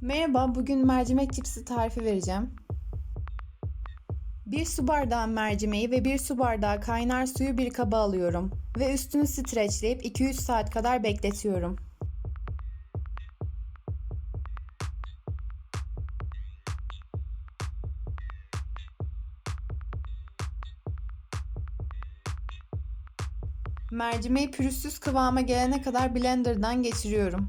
Merhaba, bugün mercimek cipsi tarifi vereceğim. 1 su bardağı mercimeği ve 1 su bardağı kaynar suyu bir kaba alıyorum ve üstünü streçleyip 2-3 saat kadar bekletiyorum. Mercimeği pürüzsüz kıvama gelene kadar blenderdan geçiriyorum.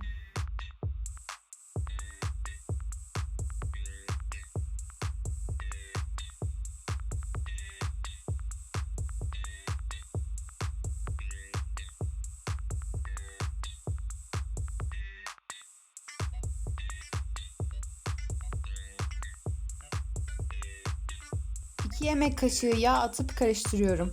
İki yemek kaşığı yağ atıp karıştırıyorum.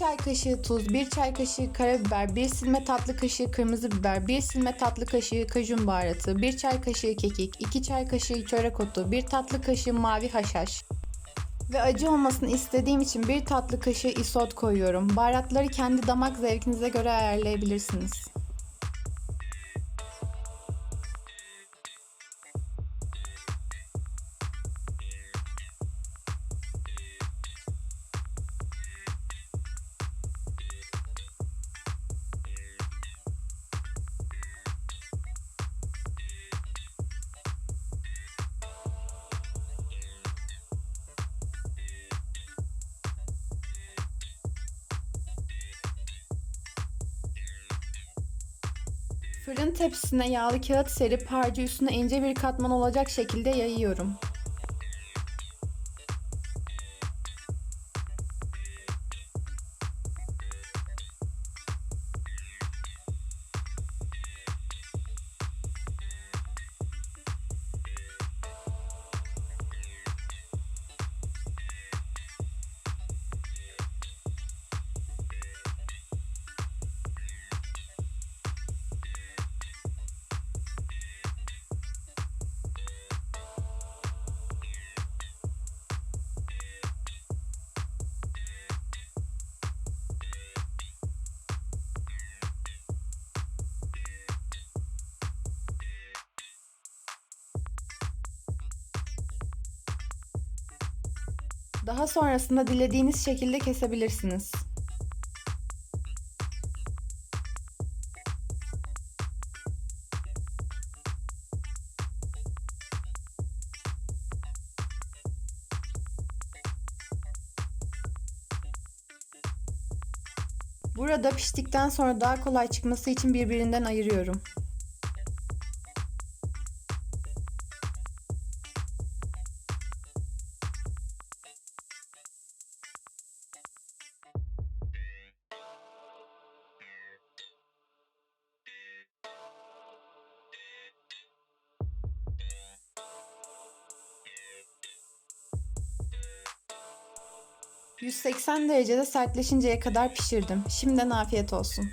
Çay kaşığı tuz, bir çay kaşığı karabiber, bir silme tatlı kaşığı kırmızı biber, bir silme tatlı kaşığı kajun baharatı, bir çay kaşığı kekik, iki çay kaşığı çörek otu, bir tatlı kaşığı mavi haşhaş, ve acı olmasını istediğim için bir tatlı kaşığı isot koyuyorum. Baharatları kendi damak zevkinize göre ayarlayabilirsiniz. Fırın tepsisine yağlı kağıt serip harcı üstüne ince bir katman olacak şekilde yayıyorum. Daha sonrasında dilediğiniz şekilde kesebilirsiniz. Burada piştikten sonra daha kolay çıkması için birbirinden ayırıyorum. ...180 derecede sertleşinceye kadar pişirdim. Şimdiden afiyet olsun.